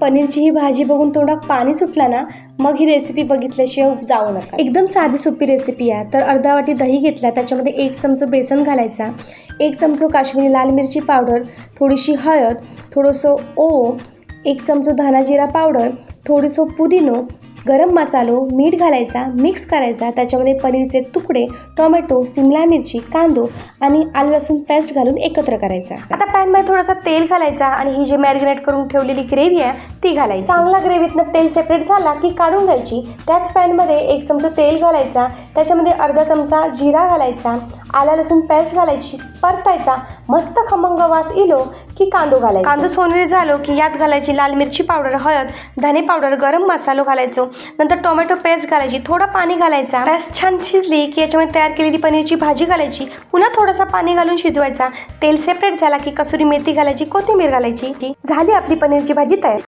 पनीरची ही भाजी बघून तोंडात पाणी सुटलं ना मग ही रेसिपी बघितल्याशिवाय जाऊ नका. एकदम साधी सोपी रेसिपी आहे तर अर्धा वाटी दही घेतला त्याच्यामध्ये एक चमचो बेसन घालायचा एक चमचो काश्मीरी लाल मिरची पावडर थोडीशी हळद थोडंसं ओ एक चमचो धना जिरा पावडर थोडंसं पुदिनो गरम मसालो मीठ घालायचा मिक्स करायचा त्याच्यामध्ये पनीरचे तुकडे टोमॅटो सिमला मिरची कांदो आणि आलं लसूण पेस्ट घालून एकत्र करायचा. आता पॅनमध्ये थोडासा तेल घालायचा आणि ही जी मॅरिनेट करून ठेवलेली ग्रेव्ही आहे ती घालायची. चांगला ग्रेव्हीतनं तेल सेपरेट झाला की काढून घ्यायची. त्याच पॅनमध्ये एक चमचा तेल घालायचा त्याच्यामध्ये अर्धा चमचा जिरा घालायचा आला लसूण पेस्ट घालायची परतायचा. मस्त खमंग वास इलो की कांदो घालायचा. कांदो सोनेरी झालो की यात घालायची लाल मिरची पावडर हळद धने पावडर गरम मसालो घालायचो. नंतर टोमॅटो पेस्ट घालायची थोडं पाणी घालायचा. पेस्ट छान शिजली की याच्यामध्ये तयार केलेली पनीरची भाजी घालायची. पुन्हा थोडासा पाणी घालून शिजवायचा. तेल सेपरेट झाला की कसुरी मेथी घालायची कोथिंबीर घालायची. झाली आपली पनीरची भाजी तयार.